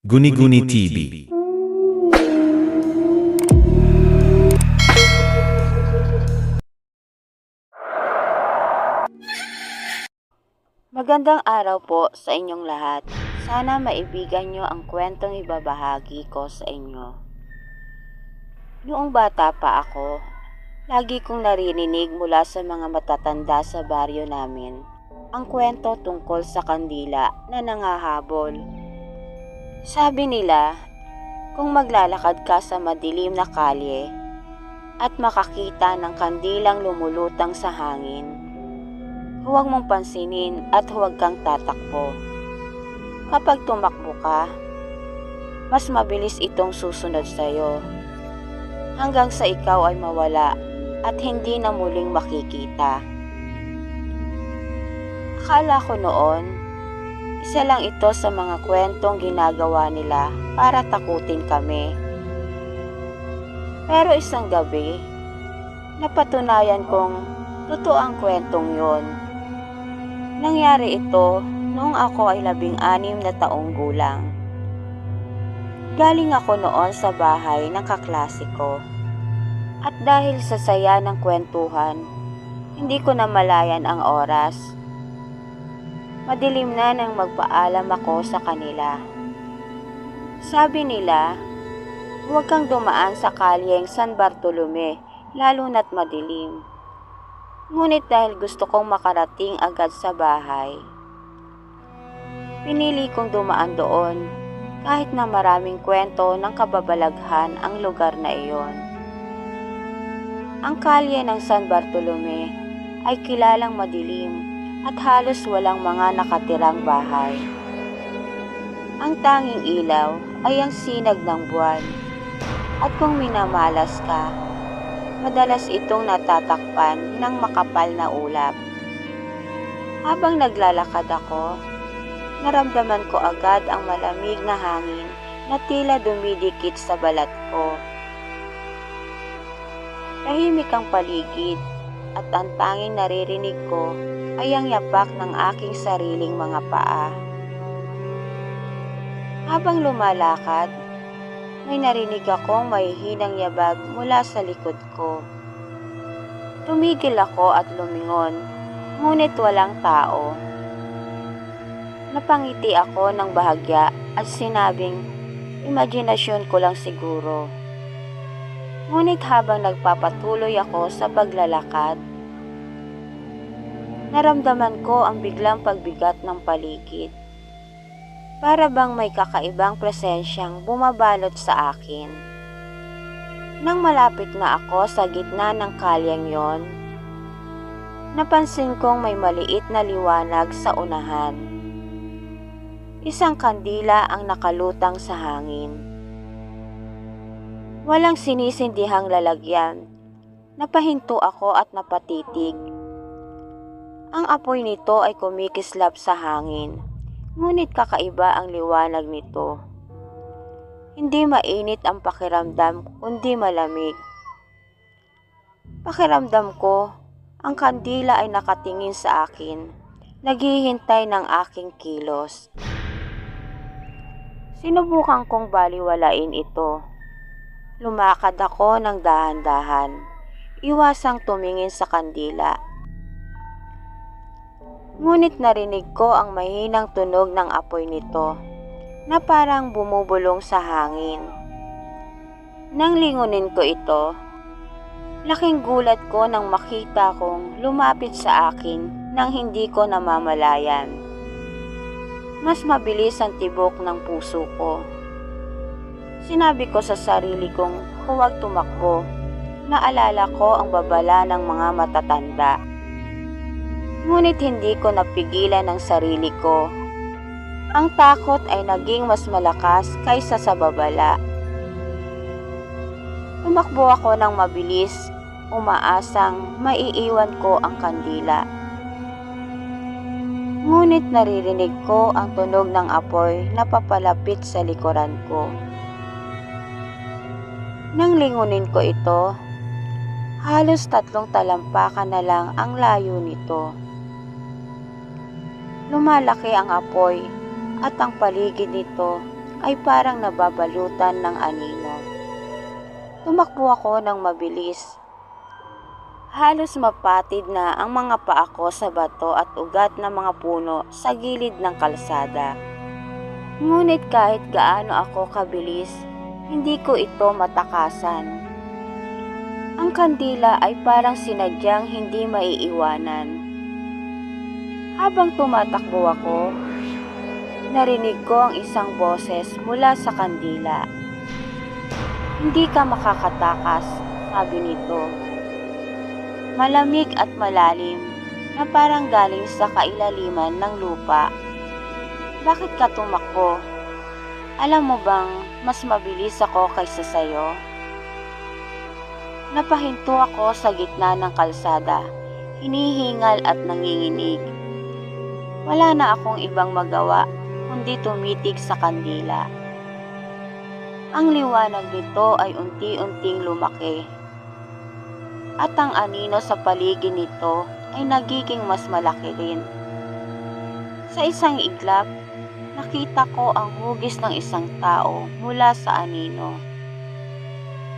Guni-Guni TV. Magandang araw po sa inyong lahat. Sana maibigan nyo ang kwentong ibabahagi ko sa inyo. Noong bata pa ako, lagi kong naririnig mula sa mga matatanda sa baryo namin ang kwento tungkol sa kandila na nangahabol. Sabi nila, kung maglalakad ka sa madilim na kalye at makakita ng kandilang lumulutang sa hangin, Huwag mong pansinin at huwag kang tatakbo. Kapag tumakbo ka, mas mabilis itong susunod sa iyo. Hanggang sa ikaw ay mawala at hindi na muling makikita. Akala ko noon, isa lang ito sa mga kwentong ginagawa nila para takutin kami. Pero isang gabi, napatunayan kong totoo ang kwentong yon. Nangyari ito noong ako ay labing anim na taong gulang. Galing ako noon sa bahay ng kaklase ko. At dahil sa saya ng kwentuhan, hindi ko na malayan ang oras. Madilim na nang magpaalam ako sa kanila. Sabi nila, huwag kang dumaan sa kalyeng San Bartolome, lalo na't madilim. Ngunit dahil gusto kong makarating agad sa bahay, pinili kong dumaan doon kahit na maraming kwento ng kababalaghan ang lugar na iyon. Ang kalye ng San Bartolome ay kilalang madilim at halos walang mga nakatirang bahay. Ang tanging ilaw ay ang sinag ng buwan at kung minamalas ka, madalas itong natatakpan ng makapal na ulap. Habang naglalakad ako, naramdaman ko agad ang malamig na hangin na tila dumidikit sa balat ko. Tahimik ang paligid at ang tanging naririnig ko ay ang yapak ng aking sariling mga paa. Habang lumalakad, may narinig akong mahihinang yabag mula sa likod ko. Tumigil ako at lumingon, ngunit walang tao. Napangiti ako ng bahagya at sinabing, imaginasyon ko lang siguro. Ngunit habang nagpapatuloy ako sa paglalakad, naramdaman ko ang biglang pagbigat ng paligid. Para bang may kakaibang presensyang bumabalot sa akin. Nang malapit na ako sa gitna ng kalyang yon, napansin kong may maliit na liwanag sa unahan. Isang kandila ang nakalutang sa hangin. Walang sinisindihang lalagyan. Napahinto ako at napatitig. Ang apoy nito ay kumikislap sa hangin ngunit kakaiba ang liwanag nito. Hindi mainit ang pakiramdam, kundi malamig. Pakiramdam ko, ang kandila ay nakatingin sa akin, naghihintay ng aking kilos. Sinubukan kong baliwalain ito. Lumakad ako ng dahan-dahan, iwasang tumingin sa kandila Ngunit narinig ko ang mahinang tunog ng apoy nito na parang bumubulong sa hangin. Nang lingunin ko ito, laking gulat ko nang makita kong lumapit sa akin nang hindi ko namamalayan. Mas mabilis ang tibok ng puso ko. Sinabi ko sa sarili kong huwag tumakbo. Naalala ko ang babala ng mga matatanda Ngunit hindi ko napigilan ang sarili ko. Ang takot ay naging mas malakas kaysa sa babala. Tumakbo ako ng mabilis, umaasang maiiwan ko ang kandila. Ngunit naririnig ko ang tunog ng apoy na papalapit sa likuran ko. Nang lingunin ko ito, halos tatlong talampakan na lang ang layo nito. Lumalaki ang apoy at ang paligid nito ay parang nababalutan ng anino. Tumakbo ako ng mabilis. Halos mapatid na ang mga paa ko sa bato at ugat ng mga puno sa gilid ng kalsada. Ngunit kahit gaano ako kabilis, hindi ko ito matakasan. Ang kandila ay parang sinadyang hindi maiiwanan. Habang tumatakbo ako, narinig ko ang isang boses mula sa kandila. Hindi ka makakatakas, sabi nito. Malamig at malalim na parang galing sa kailaliman ng lupa. Bakit ka tumakbo? Alam mo bang mas mabilis ako kaysa sayo? Napahinto ako sa gitna ng kalsada, hinihingal at nanginginig. Wala na akong ibang magawa kundi tumitig sa kandila. Ang liwanag nito ay unti-unting lumaki. At ang anino sa paligid nito ay nagiging mas malaki rin. Sa isang iglap, nakita ko ang hugis ng isang tao mula sa anino.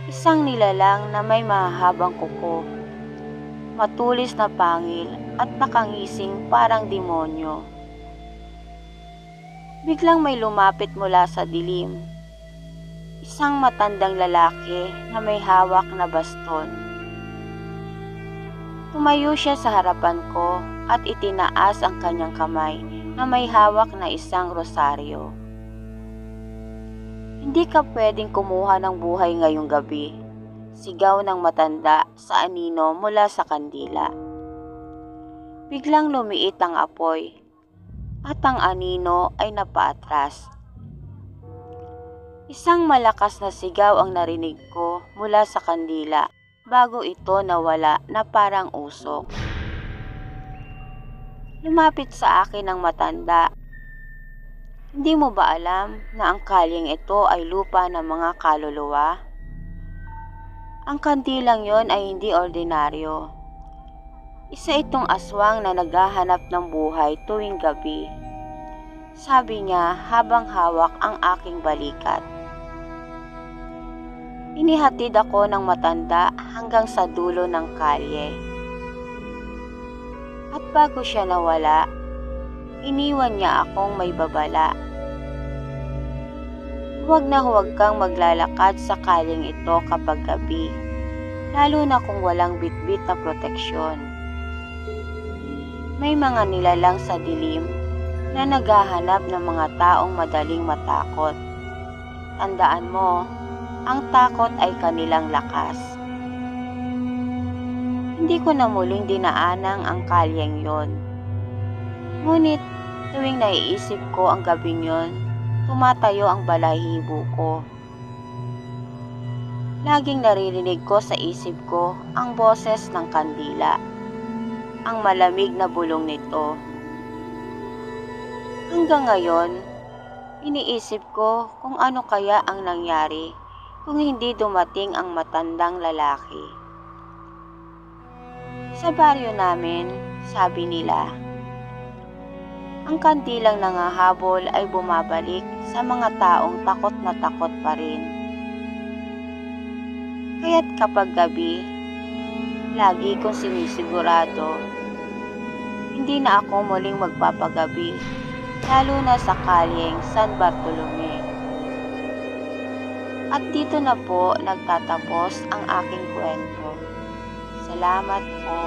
Isang nilalang na may mahahabang kuko, matulis na pangil at nakangising parang demonyo. Biglang may lumapit mula sa dilim. Isang matandang lalaki na may hawak na baston. Tumayo siya sa harapan ko at itinaas ang kanyang kamay na may hawak na isang rosaryo. Hindi ka pwedeng kumuha ng buhay ngayong gabi. Sigaw ng matanda sa anino mula sa kandila. Biglang lumiit ang apoy at ang anino ay napaatras. Isang malakas na sigaw ang narinig ko mula sa kandila bago ito nawala na parang usok. Lumapit sa akin ang matanda. Hindi mo ba alam na ang kalyeng ito ay lupa ng mga kaluluwa? Ang kandilang yon ay hindi ordinaryo. Isa itong aswang na naghahanap ng buhay tuwing gabi. Sabi niya habang hawak ang aking balikat. Inihatid ako ng matanda hanggang sa dulo ng kalye. At bago siya nawala, iniwan niya akong may babala. Huwag na huwag kang maglalakad sa kalyeng ito kapag gabi, lalo na kung walang bitbit na proteksyon. May mga nilalang sa dilim na naghahanap ng mga taong madaling matakot. Tandaan mo, ang takot ay kanilang lakas. Hindi ko na muling dinaanang ang kalyeng yon. Ngunit tuwing naiisip ko ang gabing yon, tumatayo ang balahibo ko. Laging naririnig ko sa isip ko ang boses ng kandila, ang malamig na bulong nito. Hanggang ngayon, iniisip ko kung ano kaya ang nangyari kung hindi dumating ang matandang lalaki. Sa baryo namin, sabi nila, ang kandilang nangahabol ay bumabalik sa mga taong takot na takot pa rin. Kaya't kapag gabi, lagi kong sinisigurado, hindi na ako muling magpapagabi, lalo na sa kalyeng San Bartolome. At dito na po nagtatapos ang aking kwento. Salamat po.